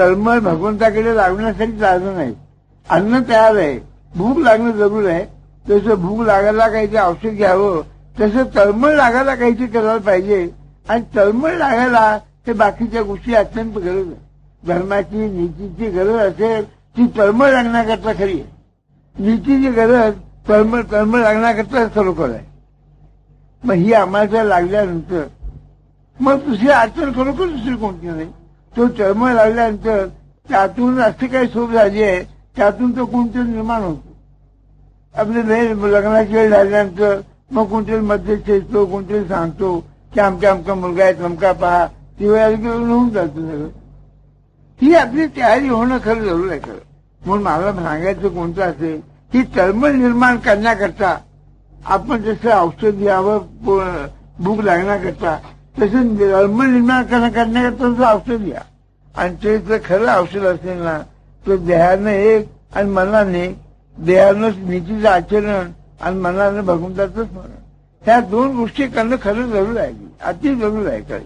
तळमळ भगवंताकडे लागण्यासाठी लागलं नाही. अन्न तयार आहे. भूक लागणं जरूर आहे. तसं भूक लागायला काहीतरी औषध घ्यावं तसं तळमळ लागायला काहीतरी करायला पाहिजे. आणि तळमळ लागायला हे बाकीच्या गोष्टी अत्यंत गरज आहे. धर्माची नीतीची गरज असेल ती तळमळ लागण्याकरता खरी आहे. नीतीची गरज तळमळ तळमळ लागण्याकरता खरोखर आहे. मग ही आम्हाला लागल्यानंतर मग दुसरी अडचण खरोखर दुसरी कोणती नाही? तो तळमळ लागल्यानंतर त्यातून अशी काही सोप झाली आहे त्यातून तो कोणतरी निर्माण होतो. आपले वेळ लग्नाची वेळ झाल्यानंतर मग कोणतरी मध्ये चेचतो कोणतरी सांगतो की आमच्या आमचा मुलगा आहे तमका पहा. ती वेळ आली की होऊन जातो सगळं. ही आपली तयारी होणं खरं जरूर आहे खरं. म्हणून मला सांगायचं कोणतं असेल की तळमळ निर्माण करण्याकरता आपण जसं औषध घ्यावं भूक लागण्याकरता तसं तळमळ निर्माण करण्या- करण्याकरता तसं औषध घ्या. आणि ते जर खरं औषध असेल ना तो देहानं एक आणि मनाने देहानंच नीतीचं आचरण आणि मनानं भगवंताचं स्मरण. ह्या दोन गोष्टी करणं खरं जरूर आहे. अति जरूर आहे काही.